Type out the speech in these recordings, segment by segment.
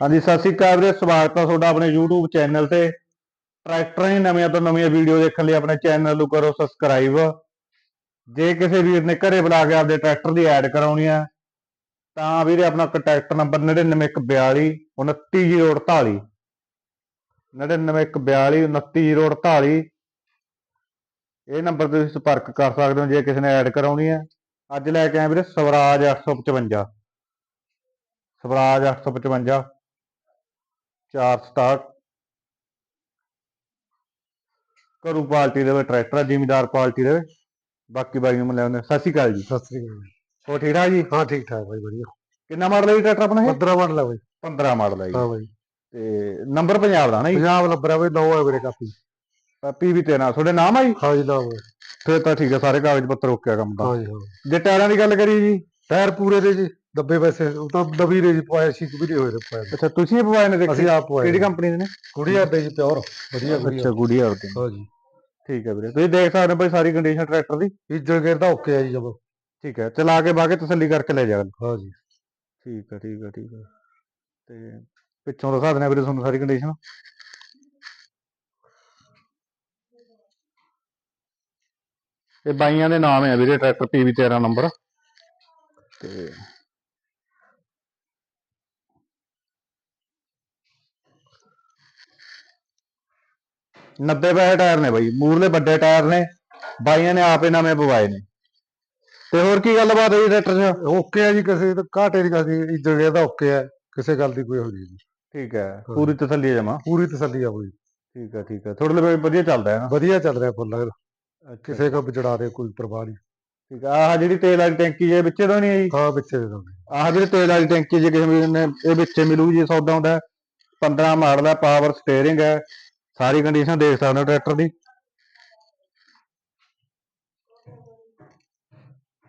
ਹਾਂਜੀ, ਸਤਿ ਸ੍ਰੀ ਅਕਾਲ ਵੀਰੇ, ਸਵਾਗਤ ਹੈ ਤੁਹਾਡਾ ਆਪਣੇ YouTube ਚੈਨਲ ਤੇ। ਟਰੈਕਟਰਾਂ ਦੀ ਨਵੀਆਂ ਤੋਂ ਨਵੀਆਂ ਵੀਡੀਓ ਦੇਖਣ ਲਈ ਆਪਣੇ ਚੈਨਲ ਨੂੰ ਕਰੋ ਸਬਸਕ੍ਰਾਈਬ ਜੇ ਕਿਸੇ ਵੀਰ ਨੇ ਘਰੇ ਬੁਲਾ ਕੇ ਆਪਦੇ ਟਰੈਕਟਰ ਦੀ ਐਡ ਕਰਾਉਣੀ ਆ, ਤਾਂ ਵੀਰੇ ਆਪਣਾ ਕੰਟੈਕਟ ਨੰਬਰ 99142 29048 99142 29048 ਇਹ ਨੰਬਰ ਤੇ ਤੁਸੀਂ ਸੰਪਰਕ ਕਰ ਸਕਦੇ ਹੋ ਜੇ ਕਿਸੇ ਨੇ ਐਡ ਕਰਾਉਣੀ ਹੈ ਅੱਜ ਲੈ ਕੇ ਆਏ ਵੀਰੇ ਸਵਰਾਜ 855 ਸਵਰਾਜ 855 ਚਾਰ ਸਟਾਰਟ ਘਰੂ ਪਾਰਟੀ ਦੇ ਵਿੱਚ ਟਰੈਕਟਰ ਜ਼ਿਮੀਦਾਰ ਪਾਰਟੀ ਦੇ ਵਿੱਚ। ਬਾਕੀ ਬਾਈ ਨੂੰ ਮਿਲਿਆ ਸਤਿ ਸ਼੍ਰੀ ਅਕਾਲ ਜੀ। ਸਤਿ ਸ੍ਰੀ ਅਕਾਲ। ਹੋ ਠੀਕ ਠਾਕ ਜੀ? ਹਾਂ ਠੀਕ ਠਾਕ ਬਾਈ ਵਧੀਆ। ਕਿੰਨਾ ਮਾਡਲ ਹੈ ਜੀ ਟਰੈਕਟਰ ਆਪਣਾ ਇਹ? 15 ਮਾਡਲ ਹੈ ਬਾਈ। 15 ਮਾਡਲ ਹੈ ਜੀ। ਹਾਂ ਬਾਈ। ਤੇ ਨੰਬਰ ਪੰਜਾਬ ਦਾ ਨਾ ਜੀ? ਪੰਜਾਬ ਲੱਭਰਾ ਬਾਈ ਨੌ ਹੈ ਵੀਰੇ ਕਾਪੀ। ਪੀਵੀ ਤੇ ਨਾਲ ਤੁਹਾਡੇ ਨਾਮ ਆ ਜੀ? ਹਾਂ ਜੀ ਹੈ ਫਿਰ ਤਾਂ ਠੀਕ ਹੈ ਸਾਰੇ ਕਾਗਜ਼ ਪੱਤਰ ਓਕੇ ਆ ਕੰਮ ਦਾ। ਹਾਂ ਜੀ ਹਾਂ। ਜੇ ਟਾਇਰਾਂ ਦੀ ਗੱਲ ਕਰੀਏ ਜੀ ਟਾਇਰ ਪੂਰੇ ਦੇ ਜੀ। ਦੱਬੇ ਵੈਸੇ ਉਹ ਤਾਂ ਨਵੀਂ ਦੇ ਜੀ ਪਵਾਇਆ ਸੀ ਵੀ ਨਹੀਂ ਹੋਏ ਪਵਾਏ ਅੱਛਾ ਤੁਸੀਂ ਇਹ ਪਵਾਏ ਨੇ ਦੇਖੀ? ਅਸੀਂ ਆਪ ਪਵਾਏ ਕਿਹੜੀ ਕੰਪਨੀ ਦੇ ਨੇ? ਕੁੜੀਆਂ ਦੇ ਜੀ ਪਿਓਰ। ਵਧੀਆ ਅੱਛਾ ਗੁੜੀਆ ਦੇ। ਹਾਂ ਜੀ। ਠੀਕ ਹੈ ਵੀਰੇ ਤੁਸੀਂ ਦੇਖ ਸਕਦੇ ਹੋ ਭਾਈ ਸਾਰੀ ਕੰਡੀਸ਼ਨ ਟਰੈਕਟਰ ਦੀ। ਇੱਜੜ ਗੇਰ ਦਾ ਓਕੇ ਹੈ ਜੀ ਜਬ ਠੀਕ ਹੈ ਚਲਾ ਕੇ ਬਾਗੇ ਤਸੱਲੀ ਕਰਕੇ ਲੈ ਜਾ ਹਾਂ ਜੀ। ਠੀਕ ਹੈ ਠੀਕ ਹੈ ਠੀਕ ਹੈ। ਤੇ ਪਿੱਛੋਂ ਦਿਖਾ ਦੇਣਾ ਵੀਰੇ ਤੁਹਾਨੂੰ ਸਾਰੀ ਕੰਡੀਸ਼ਨ ਇਹ ਬਾਈਆਂ ਦੇ ਨਾਮ ਹੈ ਵੀਰੇ ਟਰੈਕਟਰ PV 13 ਨੰਬਰ। ਤੇ ਨੱਬੇ ਪੈਸੇ ਟਾਇਰ ਨੇ ਬਾਈ ਮੂਰਲੇ ਵੱਡੇ ਟਾਇਰ ਨੇ ਬਾਈਆਂ ਨੇ ਆਪੇ ਨਵੇਂ ਪਵਾਏ ਨੇ। ਤੇ ਹੋਰ ਕੀ ਗੱਲਬਾਤ ਹੋਈ ਟਰੈਕਟਰ 'ਚ? ਓਕੇ ਹੈ ਜੀ ਕਿਸੇ ਦਾ ਘਾਟੇ ਦੀ ਗੱਲ ਨਹੀਂ ਗੇਰ ਦਾ ਓਕੇ ਹੈ ਕਿਸੇ ਗੱਲ ਦੀ ਕੋਈ ਹੋ ਜੀ ਠੀਕ ਹੈ ਪੂਰੀ ਤਸੱਲੀ ਜਮਾ? ਪੂਰੀ ਤਸੱਲੀ ਆ ਬਾਈ ਠੀਕ ਹੈ ਠੀਕ ਹੈ। ਤੁਹਾਡੇ ਲਈ ਵਧੀਆ ਚੱਲਦਾ ਹੈ ਨਾ? ਵਧੀਆ ਚੱਲ ਰਿਹਾ ਫੁੱਲ। ਕਿਸੇ ਕੋ ਵਿਚੜਾ ਦੇ ਕੋਈ ਪਰਵਾਹ ਨਹੀਂ। ਠੀਕ ਆ ਆਹ ਜਿਹੜੀ ਤੇਲ ਵਾਲੀ ਟੈਂਕੀ ਜੇ ਵਿੱਚੇ ਤਾਂ ਨਹੀਂ ਆਈ? ਹਾਂ ਵਿੱਚੇ ਦੇ ਦਾਂਗੇ ਆਹ ਜਿਹੜੀ ਤੇਲ ਵਾਲੀ ਟੈਂਕੀ ਜੇ ਕਿਸੇ ਨੇ ਇਹ ਵਿੱਚੇ ਮਿਲੂਗੀ ਜੇ ਸੌਦਾ ਹੁੰਦਾ ਹੈ। 15 ਮਾਡਲ ਹੈ ਪਾਵਰ ਸਟੀਅਰਿੰਗ ਹੈ। ਸਾਰੀ ਕੰਡੀਸ਼ਨ ਦੇਖ ਸਕਦੇ ਹੋ ਟਰੈਕਟਰ ਦੀ।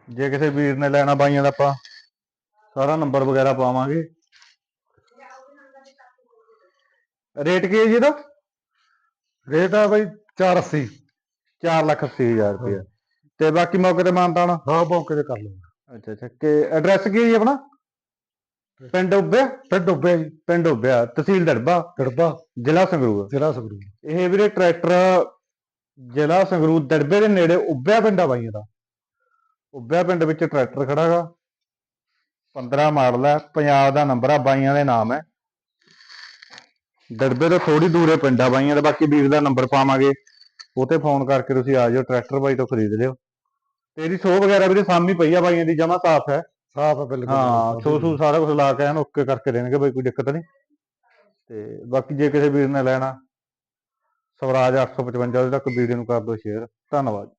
ਜੇ ਕਿਸੇ ਵੀਰ ਨੇ ਲੈਣਾ ਬਾਈਆਂ ਦਾ ਆਪਾਂ ਸਾਰਾ ਨੰਬਰ ਵਗੈਰਾ ਪਾਵਾਂਗੇ। ਰੇਟ ਕੀ ਹੈ ਜੀ ਇਹਦਾ? ਰੇਟ ਆ ਬਾਈ 480 4 ਲੱਖ 80 ਹਜ਼ਾਰ ਰੁਪਏ ਤੇ ਬਾਕੀ ਮੌਕੇ ਤੇ ਮਾਨਤਾਨ? ਹਾਂ ਮੌਕੇ ਤੇ ਕਰ ਲਵਾਂਗੇ। ਅੱਛਾ ਅੱਛਾ। ਕਿ ਐਡਰੈਸ ਕੀ ਹੈ ਜੀ ਆਪਣਾ? ਪਿੰਡ ਉੱਬਿਆ ਫਿਰ ਡੁੱਬਿਆ ਜੀ ਪਿੰਡ ਉੱਬਿਆ ਤਹਿਸੀਲ ਦੜਬਾ ਡੜਬਾ ਜ਼ਿਲ੍ਹਾ ਸੰਗਰੂਰ। ਜ਼ਿਲ੍ਹਾ ਸੰਗਰੂਰ। ਇਹ ਵੀਰੇ ਟਰੈਕਟਰ ਜ਼ਿਲ੍ਹਾ ਸੰਗਰੂਰ ਦੜਬੇ ਦੇ ਨੇੜੇ ਉੱਬਿਆ ਪਿੰਡਾ ਬਾਈਆਂ ਦਾ ਉੱਬਿਆ ਪਿੰਡ ਵਿੱਚ ਟਰੈਕਟਰ ਖੜਾਗਾ 15 ਮਾਡਲ ਹੈ ਪੰਜਾਬ ਦਾ ਨੰਬਰ ਆ ਬਾਈਆਂ ਦੇ ਨਾਮ ਹੈ ਦੜਬੇ ਤੋਂ ਥੋੜੀ ਦੂਰੇ ਪਿੰਡਾ ਬਾਈਆਂ ਦਾ ਬਾਕੀ ਵੀਰ ਦਾ ਨੰਬਰ ਪਾਵਾਂਗੇ। ਉਹ ਤੇ ਫੋਨ ਕਰਕੇ ਤੁਸੀਂ ਆ ਜਾਓ ਟਰੈਕਟਰ ਬਾਈ ਤੋਂ ਖਰੀਦ ਲਿਓ। ਤੇ ਇਹਦੀ ਸੋ ਵਗੈਰਾ ਵੀਰੇ ਸਾਹਮਣੇ ਪਈ ਆ ਬਾਈਆਂ ਦੀ ਜਮਾ ਸਾਫ਼ ਹੈ। ਸਾਫ਼ ਹੈ ਬਿਲਕੁਲ ਹਾਂ ਸੋ ਸੂ ਸਾਰਾ ਕੁਝ ਲਾ ਕੇ ਐਨ ਓਕੇ ਕਰਕੇ ਦੇਣਗੇ ਬਈ ਕੋਈ ਦਿੱਕਤ ਨਹੀਂ। ਤੇ ਬਾਕੀ ਜੇ ਕਿਸੇ ਵੀਰ ਨੇ ਲੈਣਾ ਸਵਰਾਜ 855 ਉਹਦੇ ਤੱਕ ਵੀਡੀਓ ਨੂੰ ਕਰ ਦਿਓ ਸ਼ੇਅਰ। ਧੰਨਵਾਦ।